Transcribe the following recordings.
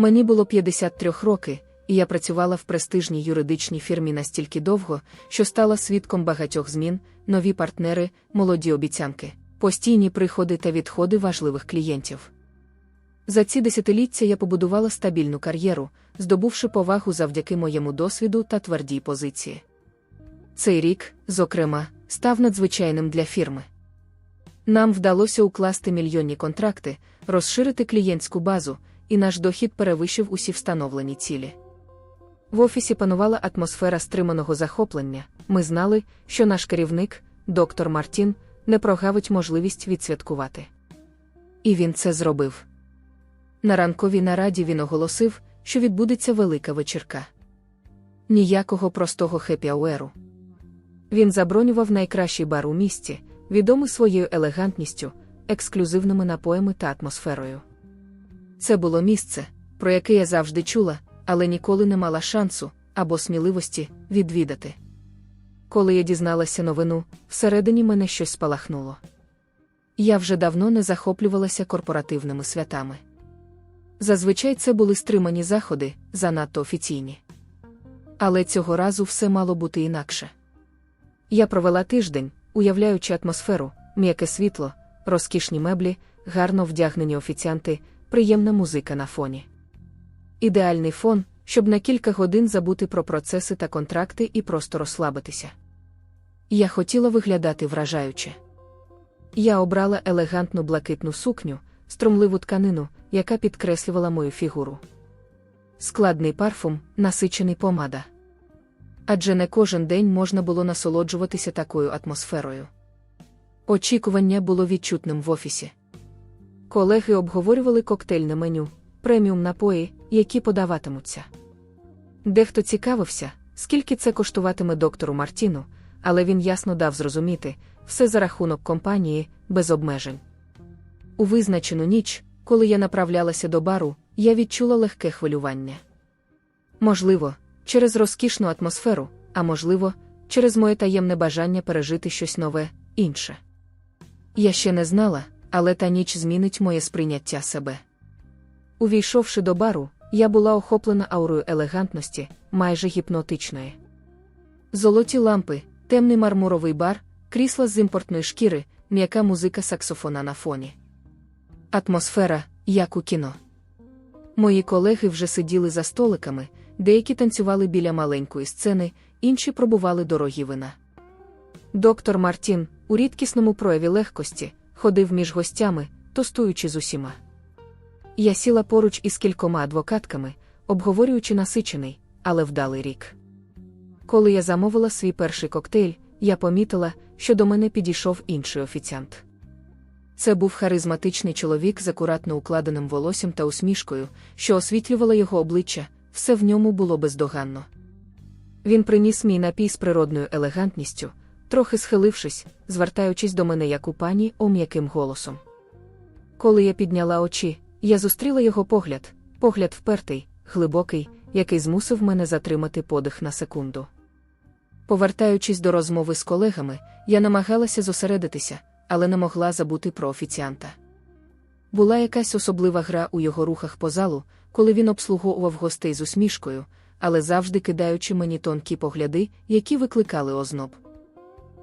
Мені було 53 роки, і я працювала в престижній юридичній фірмі настільки довго, що стала свідком багатьох змін, нові партнери, молоді обіцянки, постійні приходи та відходи важливих клієнтів. За ці десятиліття я побудувала стабільну кар'єру, здобувши повагу завдяки моєму досвіду та твердій позиції. Цей рік, зокрема, став надзвичайним для фірми. Нам вдалося укласти мільйонні контракти, розширити клієнтську базу, і наш дохід перевищив усі встановлені цілі. В офісі панувала атмосфера стриманого захоплення. Ми знали, що наш керівник, доктор Мартін, не прогавить можливість відсвяткувати. І він це зробив. На ранковій нараді він оголосив, що відбудеться велика вечірка. Ніякого простого хеппі-ауеру. Він забронював найкращий бар у місті, відомий своєю елегантністю, ексклюзивними напоями та атмосферою. Це було місце, про яке я завжди чула, але ніколи не мала шансу або сміливості відвідати. Коли я дізналася новину, всередині мене щось спалахнуло. Я вже давно не захоплювалася корпоративними святами. Зазвичай це були стримані заходи, занадто офіційні. Але цього разу все мало бути інакше. Я провела тиждень, уявляючи атмосферу, м'яке світло, розкішні меблі, гарно вдягнені офіціанти, приємна музика на фоні. Ідеальний фон, щоб на кілька годин забути про процеси та контракти і просто розслабитися. Я хотіла виглядати вражаюче. Я обрала елегантну блакитну сукню, струмливу тканину, яка підкреслювала мою фігуру. Складний парфум, насичений помада. Адже не кожен день можна було насолоджуватися такою атмосферою. Очікування було відчутним в офісі. Колеги обговорювали коктейльне меню, преміум напої, які подаватимуться. Дехто цікавився, скільки це коштуватиме доктору Мартіну, але він ясно дав зрозуміти все за рахунок компанії, без обмежень. У визначену ніч, коли я направлялася до бару, я відчула легке хвилювання. Можливо, через розкішну атмосферу, а можливо, через моє таємне бажання пережити щось нове, інше. Я ще не знала, але та ніч змінить моє сприйняття себе. Увійшовши до бару, я була охоплена аурою елегантності, майже гіпнотичної. Золоті лампи, темний мармуровий бар, крісла з імпортної шкіри, м'яка музика саксофона на фоні. Атмосфера, як у кіно. Мої колеги вже сиділи за столиками, деякі танцювали біля маленької сцени, інші пробували дорогі вина. Доктор Мартін, у рідкісному прояві легкості, ходив між гостями, тостуючи з усіма. Я сіла поруч із кількома адвокатками, обговорюючи насичений, але вдалий рік. Коли я замовила свій перший коктейль, я помітила, що до мене підійшов інший офіціант. Це був харизматичний чоловік з акуратно укладеним волоссям та усмішкою, що освітлювала його обличчя, все в ньому було бездоганно. Він приніс мій напій з природною елегантністю, трохи схилившись, звертаючись до мене як у пані о м'яким голосом. Коли я підняла очі, я зустріла його погляд, погляд впертий, глибокий, який змусив мене затримати подих на секунду. Повертаючись до розмови з колегами, я намагалася зосередитися, але не могла забути про офіціанта. Була якась особлива гра у його рухах по залу, коли він обслуговував гостей з усмішкою, але завжди кидаючи мені тонкі погляди, які викликали озноб.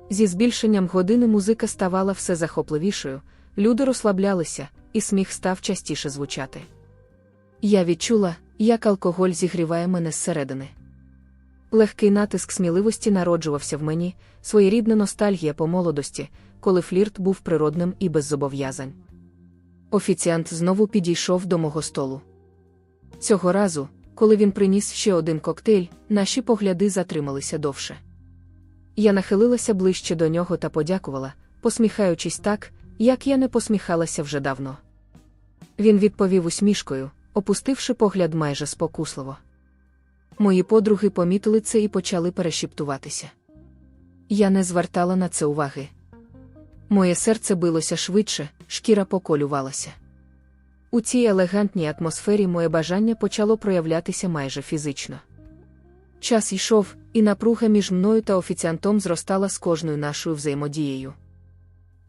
Зі збільшенням години музика ставала все захопливішою, люди розслаблялися, і сміх став частіше звучати. Я відчула, як алкоголь зігріває мене зсередини. Легкий натиск сміливості народжувався в мені, своєрідна ностальгія по молодості, коли флірт був природним і без зобов'язань. Офіціант знову підійшов до мого столу. Цього разу, коли він приніс ще один коктейль, наші погляди затрималися довше. Я нахилилася ближче до нього та подякувала, посміхаючись так, як я не посміхалася вже давно. Він відповів усмішкою, опустивши погляд майже спокусливо. Мої подруги помітили це і почали перешіптуватися. Я не звертала на це уваги. Моє серце билося швидше, шкіра поколювалася. У цій елегантній атмосфері моє бажання почало проявлятися майже фізично. Час йшов, і напруга між мною та офіціантом зростала з кожною нашою взаємодією.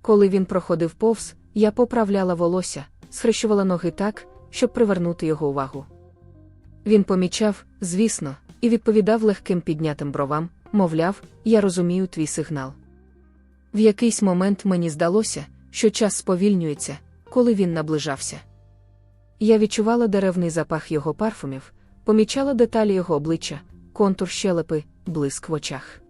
Коли він проходив повз, я поправляла волосся, схрещувала ноги так, щоб привернути його увагу. Він помічав, звісно, і відповідав легким піднятим бровам, мовляв, я розумію твій сигнал. В якийсь момент мені здалося, що час сповільнюється, коли він наближався. Я відчувала деревний запах його парфумів, помічала деталі його обличчя, контур щелепи, блиск в очах.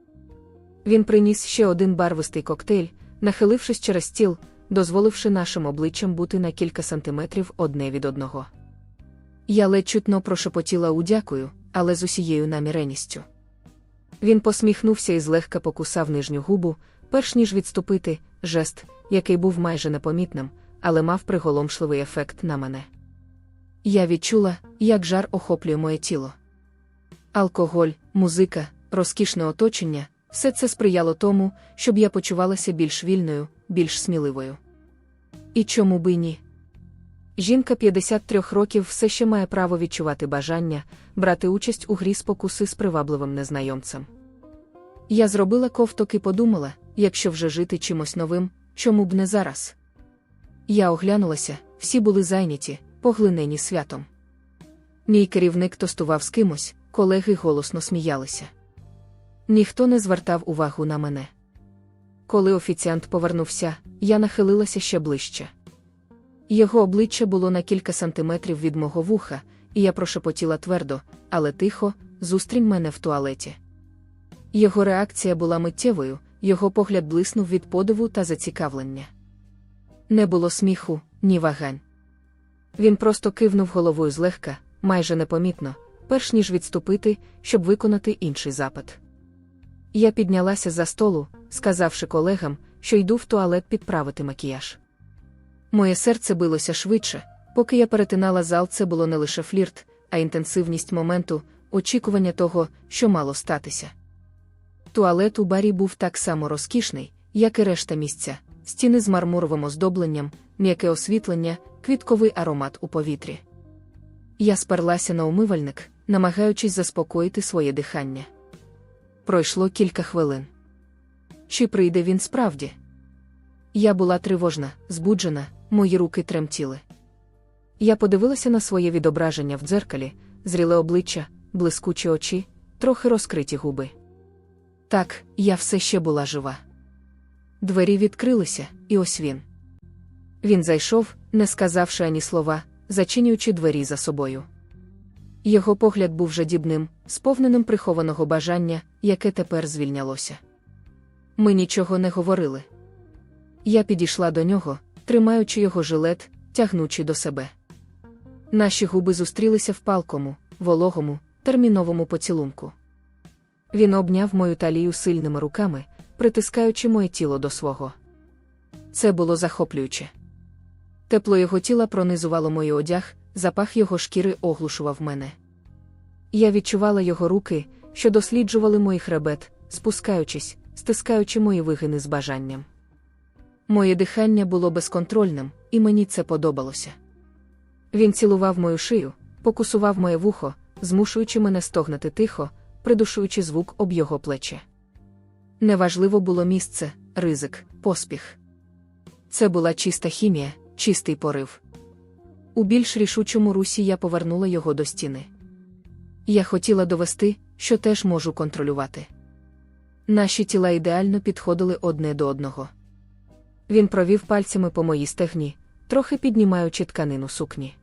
Він приніс ще один барвистий коктейль, нахилившись через стіл, дозволивши нашим обличчям бути на кілька сантиметрів одне від одного. Я ледь чутно прошепотіла у дякую, але з усією наміреністю. Він посміхнувся і злегка покусав нижню губу, перш ніж відступити, жест, який був майже непомітним, але мав приголомшливий ефект на мене. Я відчула, як жар охоплює моє тіло. Алкоголь, музика, розкішне оточення все це сприяло тому, щоб я почувалася більш вільною, більш сміливою. І чому би ні? Жінка 53 років все ще має право відчувати бажання, брати участь у грі спокуси з привабливим незнайомцем. Я зробила ковток і подумала, якщо вже жити чимось новим, чому б не зараз? Я оглянулася, всі були зайняті, поглинені святом. Мій керівник тостував з кимось, колеги голосно сміялися. Ніхто не звертав увагу на мене. Коли офіціант повернувся, я нахилилася ще ближче. Його обличчя було на кілька сантиметрів від мого вуха, і я прошепотіла твердо, але тихо, зустрінь мене в туалеті. Його реакція була миттєвою, його погляд блиснув від подиву та зацікавлення. Не було сміху, ні вагань. Він просто кивнув головою злегка, майже непомітно, перш ніж відступити, щоб виконати інший запит. Я піднялася за столу, сказавши колегам, що йду в туалет підправити макіяж. Моє серце билося швидше, поки я перетинала зал, це було не лише флірт, а інтенсивність моменту, очікування того, що мало статися. Туалет у барі був так само розкішний, як і решта місця, стіни з мармуровим оздобленням, м'яке освітлення, квітковий аромат у повітрі. Я сперлася на умивальник, намагаючись заспокоїти своє дихання. Пройшло кілька хвилин. Чи прийде він справді? Я була тривожна, збуджена, мої руки тремтіли. Я подивилася на своє відображення в дзеркалі, зріле обличчя, блискучі очі, трохи розкриті губи. Так, я все ще була жива. Двері відкрилися, і ось він. Він зайшов, не сказавши ані слова, зачинюючи двері за собою. Його погляд був жадібним, сповненим прихованого бажання, яке тепер звільнялося. Ми нічого не говорили. Я підійшла до нього, тримаючи його жилет, тягнучи до себе. Наші губи зустрілися в палкому, вологому, терміновому поцілунку. Він обняв мою талію сильними руками, притискаючи моє тіло до свого. Це було захоплююче. Тепло його тіла пронизувало мій одяг, запах його шкіри оглушував мене. Я відчувала його руки, що досліджували мій хребет, спускаючись, стискаючи мої вигини з бажанням. Моє дихання було безконтрольним, і мені це подобалося. Він цілував мою шию, покусував моє вухо, змушуючи мене стогнати тихо, придушуючи звук об його плече. Неважливо було місце, ризик, поспіх. Це була чиста хімія, чистий порив. У більш рішучому русі я повернула його до стіни. Я хотіла довести, що теж можу контролювати. Наші тіла ідеально підходили одне до одного. Він провів пальцями по моїй стегні, трохи піднімаючи тканину сукні.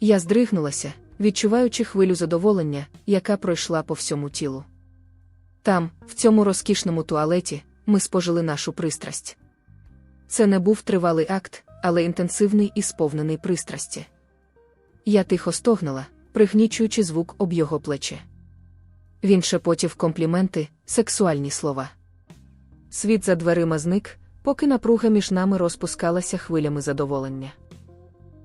Я здригнулася, відчуваючи хвилю задоволення, яка пройшла по всьому тілу. Там, в цьому розкішному туалеті, ми спожили нашу пристрасть. Це не був тривалий акт, але інтенсивний і сповнений пристрасті. Я тихо стогнала, пригнічуючи звук об його плече. Він шепотів компліменти, сексуальні слова. Світ за дверима зник, поки напруга між нами розпускалася хвилями задоволення.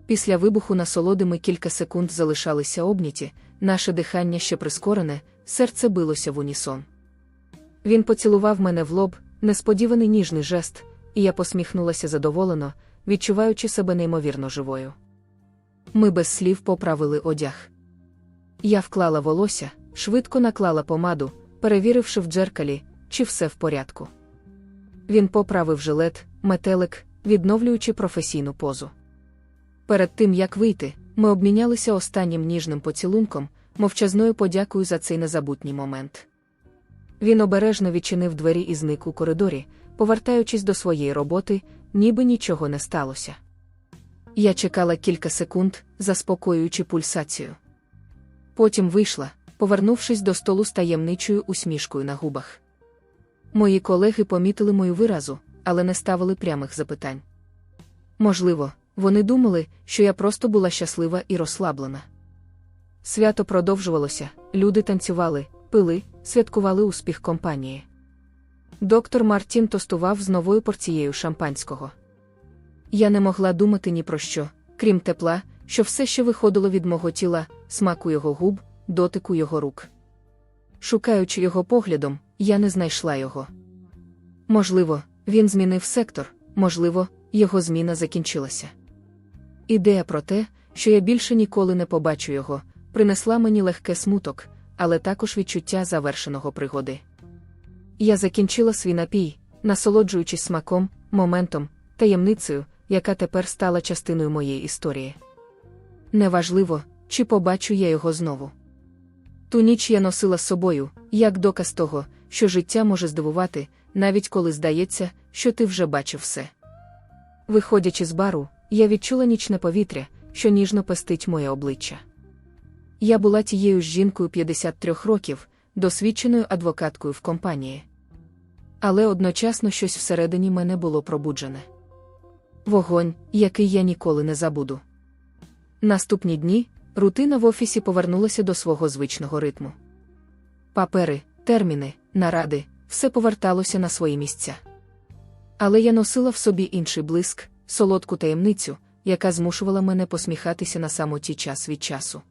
Після вибуху насолоди ми кілька секунд залишалися обняті, наше дихання ще прискорене, серце билося в унісон. Він поцілував мене в лоб, несподіваний ніжний жест, і я посміхнулася задоволено, відчуваючи себе неймовірно живою. Ми без слів поправили одяг. Я вклала волосся, швидко наклала помаду, перевіривши в дзеркалі, чи все в порядку. Він поправив жилет, метелик, відновлюючи професійну позу. Перед тим як вийти, ми обмінялися останнім ніжним поцілунком, мовчазною подякою за цей незабутній момент. Він обережно відчинив двері і зник у коридорі, повертаючись до своєї роботи, ніби нічого не сталося. Я чекала кілька секунд, заспокоюючи пульсацію. Потім вийшла, повернувшись до столу з таємничою усмішкою на губах. Мої колеги помітили мою виразу, але не ставили прямих запитань. Можливо, вони думали, що я просто була щаслива і розслаблена. Свято продовжувалося, люди танцювали, пили, святкували успіх компанії. Доктор Мартін тостував з новою порцією шампанського. Я не могла думати ні про що, крім тепла, що все ще виходило від мого тіла, смаку його губ, дотику його рук. Шукаючи його поглядом, я не знайшла його. Можливо, він змінив сектор, можливо, його зміна закінчилася. Ідея про те, що я більше ніколи не побачу його, принесла мені легке смуток, але також відчуття завершеного пригоди. Я закінчила свій напій, насолоджуючись смаком, моментом, таємницею, яка тепер стала частиною моєї історії. Неважливо, чи побачу я його знову. Ту ніч я носила з собою, як доказ того, що життя може здивувати, навіть коли здається, що ти вже бачив все. Виходячи з бару, я відчула нічне повітря, що ніжно пестить моє обличчя. Я була тією ж жінкою 53 років, досвідченою адвокаткою в компанії. Але одночасно щось всередині мене було пробуджене. Вогонь, який я ніколи не забуду. Наступні дні рутина в офісі повернулася до свого звичного ритму. Папери, терміни, наради, все поверталося на свої місця. Але я носила в собі інший блиск, солодку таємницю, яка змушувала мене посміхатися на самоті час від часу.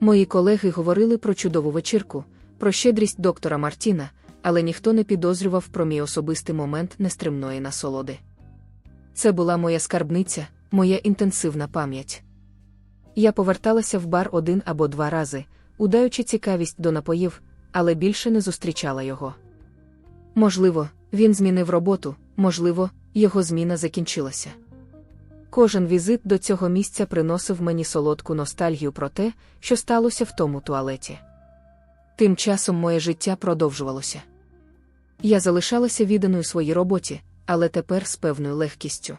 Мої колеги говорили про чудову вечірку, про щедрість доктора Мартіна, але ніхто не підозрював про мій особистий момент нестримної насолоди. Це була моя скарбниця, моя інтенсивна пам'ять. Я поверталася в бар один або два рази, удаючи цікавість до напоїв, але більше не зустрічала його. Можливо, він змінив роботу, можливо, його зміна закінчилася. Кожен візит до цього місця приносив мені солодку ностальгію про те, що сталося в тому туалеті. Тим часом моє життя продовжувалося. Я залишалася відданою своїй роботі, але тепер з певною легкістю.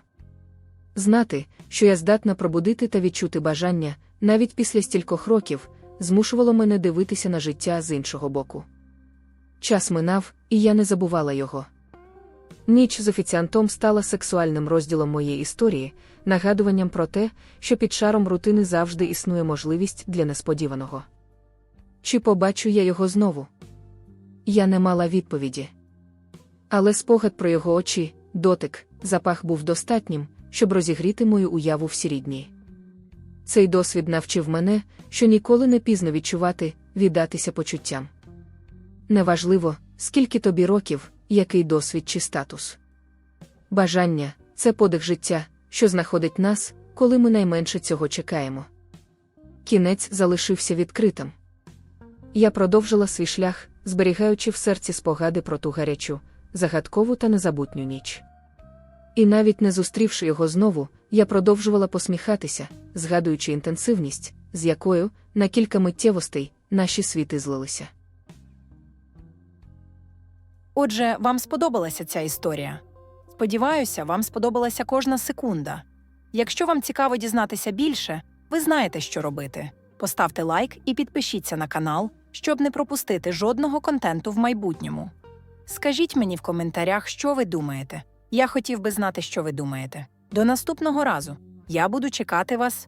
Знати, що я здатна пробудити та відчути бажання, навіть після стількох років, змушувало мене дивитися на життя з іншого боку. Час минав, і я не забувала його. Ніч з офіціантом стала сексуальним розділом моєї історії, нагадуванням про те, що під шаром рутини завжди існує можливість для несподіваного. Чи побачу я його знову? Я не мала відповіді. Але спогад про його очі, дотик, запах був достатнім, щоб розігріти мою уяву всі рідні. Цей досвід навчив мене, що ніколи не пізно відчувати, віддатися почуттям. Неважливо, скільки тобі років, який досвід чи статус. Бажання це подих життя, що знаходить нас, коли ми найменше цього чекаємо. Кінець залишився відкритим. Я продовжила свій шлях, зберігаючи в серці спогади про ту гарячу, загадкову та незабутню ніч. І навіть не зустрівши його знову, я продовжувала посміхатися, згадуючи інтенсивність, з якою, на кілька миттєвостей, наші світи злилися. Отже, вам сподобалася ця історія. Сподіваюся, вам сподобалася кожна секунда. Якщо вам цікаво дізнатися більше, ви знаєте, що робити. Поставте лайк і підпишіться на канал, щоб не пропустити жодного контенту в майбутньому. Скажіть мені в коментарях, що ви думаєте. Я хотів би знати, що ви думаєте. До наступного разу. Я буду чекати вас